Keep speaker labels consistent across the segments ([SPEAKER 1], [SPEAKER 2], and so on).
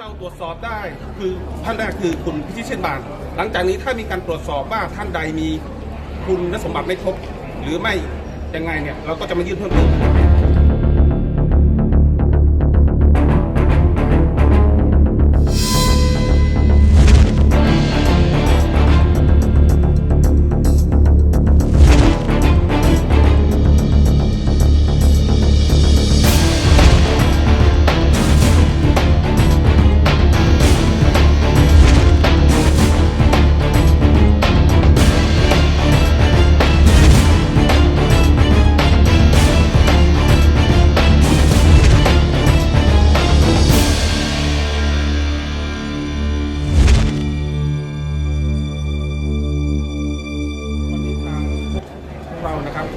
[SPEAKER 1] เราตรวจสอบได้คือท่านแรกคือคุณพิชิตเช่นบาน หลังจากนี้ถ้ามีการตรวจสอบว่าท่านใดมีคุณสมบัติไม่ครบหรือไม่ยังไงเนี่ยเราก็จะมายื่นเพิ่มเติม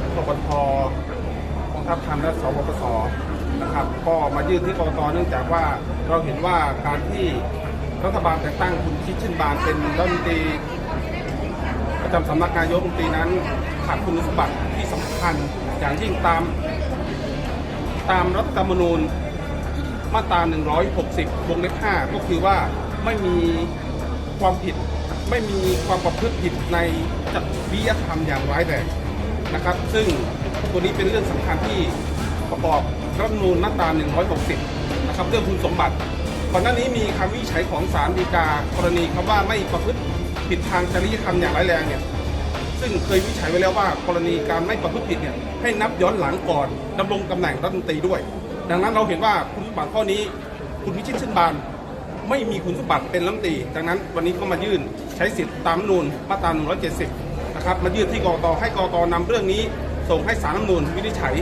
[SPEAKER 1] วกรานะครับทกองทัพธรรมและสปปสนะครับ ก็มายื่นที่กรกตเนื่องจากว่าเราเห็นว่าการที่รัฐบาลแต่งตั้งคุณชิดชินบานเป็นรัฐมนตรีประจำสำนักนายกรัฐมนตรีนั้นขาดคุณสมบัติที่สำคัญอย่างยิ่งตาม ตามรัฐธรรมนูญมาตรา 160 วงเล็บ 5 ก็คือว่าไม่มีความผิด ไม่มีความประพฤติผิดในจริยธรรมอย่างร้ายแรง นะครับ ซึ่งตัวนี้เป็นเรื่องสำคัญที่ประกอบรัฐมนูญมาตรา160 นะครับ เรื่องคุณสมบัติก่อนหน้านี้มีคำวิจัยของศาลฎีกากรณีคำว่าไม่ประพฤติผิดทางจริยธรรมอย่างร้ายแรงเนี่ยซึ่งเคยวิจัยไว้แล้วว่ากรณีการไม่ประพฤติผิดเนี่ยให้นับย้อนหลังก่อนดำรงตำแหน่งรัฐมนตรีด้วย ดังนั้นเราเห็นว่าคุณสมบัติข้อนี้ คุณวิชิตชินบานไม่มีคุณสมบัติเป็นรัฐมนตรีดังนั้นวันนี้ก็มายื่นใช้สิทธิตามนูญมาตรา170 นะครับมายื่นที่กรกตให้กรกตนำเรื่องนี้ ส่งให้สารรัฐมนูญวินิจฉัย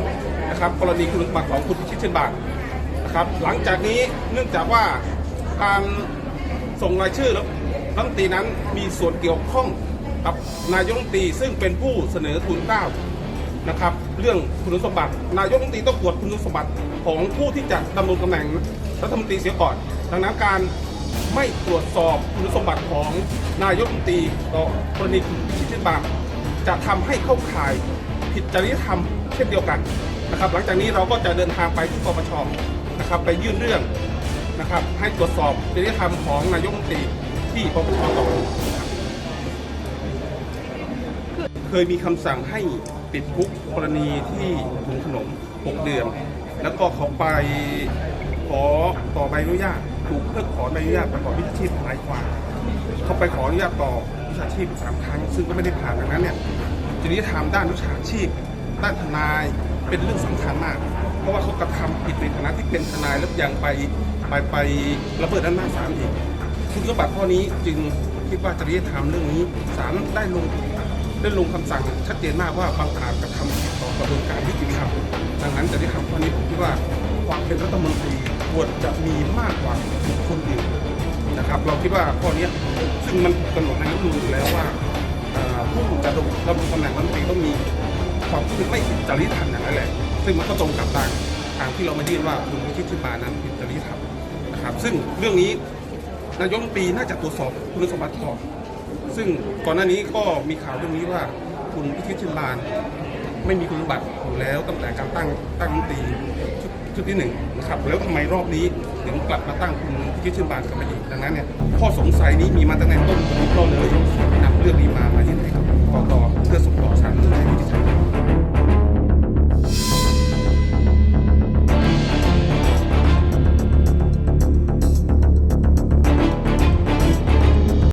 [SPEAKER 1] นะครับ กรณีคุณสมบัติของคุณวิชิตชินบานนะครับหลังจากนี้เนื่องจากว่าการส่งรายชื่อแล้วรัฐมนตรีนั้นมีส่วนเกี่ยวข้องกับนายกรัฐมนตรีซึ่งเป็นผู้เสนอทุนเก้านะครับ เรื่องคุณสมบัติ นายกรัฐมนตรีต้องตรวจคุณสมบัติของผู้ที่จะดำรงตำแหน่งรัฐมนตรีเสียก่อน ดังนั้นการ ไม่ตรวจสอบคุณสมบัติของนายกรัฐมนตรีต่อกรณีคุณพิชิบานจะทำให้เข้าข่ายผิดจริยธรรมเช่นเดียวกันนะครับ หลังจากนี้เราก็จะเดินทางไปที่ปปชนะครับ ไปยื่นเรื่องนะครับ ให้ตรวจสอบจริยธรรมของนายกรัฐมนตรีที่ปปชต่อเคยมีคำสั่งให้ติดคุกกรณีที่ถุงขนม 6 เดือน แล้วก็เขาไปขอต่อใบอนุญาต ถูกเพิกถอนใบอนุญาตประกอบวิชาชีพทนายความเขาไปขออนุญาตต่อวิชาชีพสามครั้ง ซึ่งก็ไม่ได้ผ่านดังนั้นเนี่ยจริยธรรมด้านวิชาชีพ ด้านทนายเป็นเรื่องสำคัญมาก เพราะว่าเขากระทำผิดในฐานะที่เป็นทนายแล้วยังไปไปไประเบิดด้านหน้าศาลอีกคุณสมบัติข้อนี้จึงคิดว่าจริยธรรมเรื่องนี้ศาลได้ลงได้ลงคำสั่งชัดเจนมากว่าบางอาจกระทำผิดต่อกระบวนการยุติธรรมดังนั้นจริยธรรมข้อนี้ผมคิดว่า ความเป็นรัฐมนตรีควรจะมีมากกว่าคคนอื่นนะครับ เราคิดว่าข้อนี้ซึ่งมันกำหนดในรัฐมนูญอยู่แล้วว่าผู้จะดำรงตำแหน่งรัฐมนตรีต้องมีความคิดไม่ผิดจริยธรรมอย่างนั้นแหละ ซึ่งมันก็ตรงกับทางทางที่เรามายื่นว่าคุณวิชิตชิมานั้นผิดจริยธรรมนะครับ ซึ่งเรื่องนี้นายกรัฐมนตรีน่าจะตรวจสอบคุณสมบัติก่อนซึ่งก่อนหน้านี้ก็มีข่าวเรื่องนี้ว่าคุณพิชิตชินบาน ไม่มีคุณสมบัติอยู่แล้วตั้งแต่การตั้งตั้งรัฐมนตรี จุดที่หนึ่งนะครับแล้วทำไมรอบนี้ถึงกลับมาตั้งคุณพิชิตชินบานกลับมาอีกดังนั้นเนี่ยข้อสงสัยนี้มีมาตั้งแต่ต้นวันนี้ก็เลยนำเรื่องนี้มามายื่นให้กับกตเพื่อส่งต่อสารรัฐธรรมนูญให้วินิจฉัย